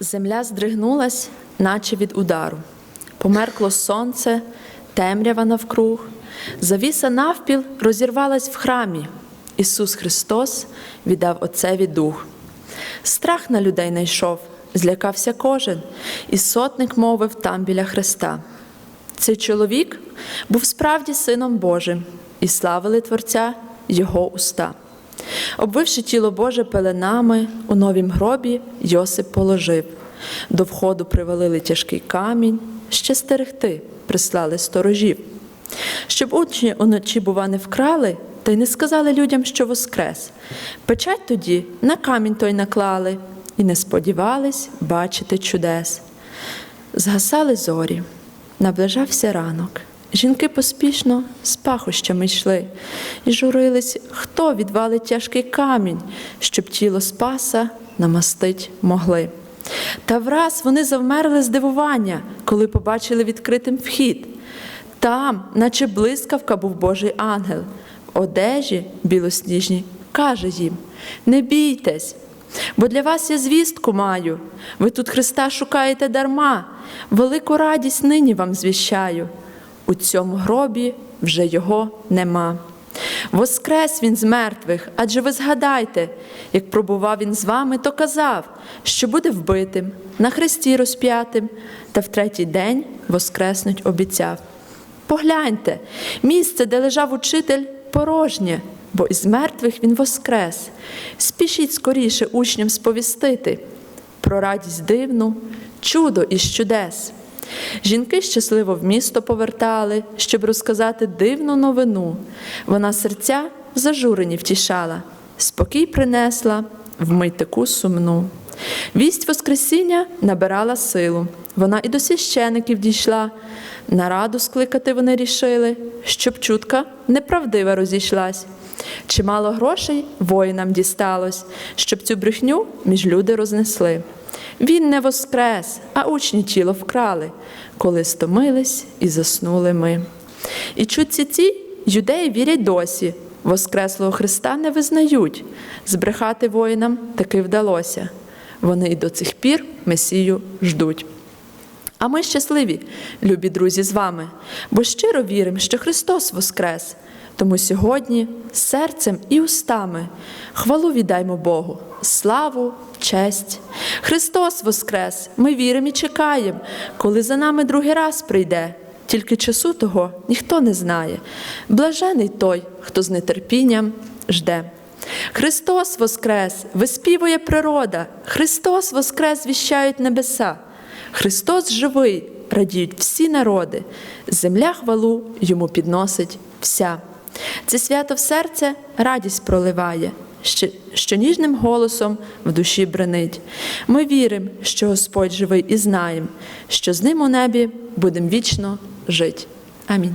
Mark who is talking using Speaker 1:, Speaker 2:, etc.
Speaker 1: Земля здригнулась, наче від удару. Померкло сонце, темрява навкруг. Завіса навпіл розірвалась в храмі. Ісус Христос віддав Отцеві дух. Страх на людей найшов, злякався кожен, і сотник мовив там біля Христа. Цей чоловік був справді сином Божим, і славили Творця Його уста. Обвивши тіло Боже пеленами, у новім гробі Йосип положив. До входу привалили тяжкий камінь, ще стерегти прислали сторожів. Щоб учні уночі, бува, не вкрали, та й не сказали людям, що воскрес. Печать тоді на камінь той наклали, і не сподівались бачити чудес. Згасали зорі, наближався ранок. Жінки поспішно з пахощами йшли і журились, хто відвалить тяжкий камінь, щоб тіло спаса намастить могли. Та враз вони завмерли здивування, коли побачили відкритим вхід. Там, наче блискавка, був Божий ангел, в одежі білосніжній, каже їм: Не бійтесь, бо для вас я звістку маю. Ви тут Христа шукаєте дарма, велику радість нині вам звіщаю. У цьому гробі вже його нема. Воскрес він з мертвих, адже ви згадайте, як пробував він з вами, то казав, що буде вбитим, на хресті розп'ятим, та в третій день воскреснуть обіцяв. Погляньте, місце, де лежав учитель, порожнє, бо із мертвих він воскрес. Спішіть скоріше учням сповістити про радість дивну, чудо із чудес. Жінки щасливо в місто повертали, щоб розказати дивну новину. Вона серця зажурені втішала, спокій принесла вмить таку сумну. Вість Воскресіння набирала силу. Вона і до священиків дійшла. Нараду скликати вони рішили, щоб чутка неправдива розійшлась. Чимало грошей воїнам дісталось, щоб цю брехню між люди рознесли. Він не воскрес, а учні тіло вкрали, коли стомились і заснули ми. І чутці ці юдеї вірять досі, Воскреслого Христа не визнають. Збрехати воїнам таки вдалося. Вони і до цих пір Месію ждуть. А ми щасливі, любі друзі, з вами, бо щиро віримо, що Христос воскрес. Тому сьогодні серцем і устами хвалу віддаймо Богу, славу, честь. Христос воскрес! Ми віримо і чекаємо, коли за нами другий раз прийде. Тільки часу того ніхто не знає. Блажений той, хто з нетерпінням жде. Христос воскрес, виспівує природа, Христос воскрес віщають небеса. Христос живий, радіють всі народи, земля хвалу йому підносить вся. Це свято в серце радість проливає, що, ніжним голосом в душі бренить. Ми віримо, що Господь живий і знаємо, що з ним у небі будемо вічно жити. Амінь.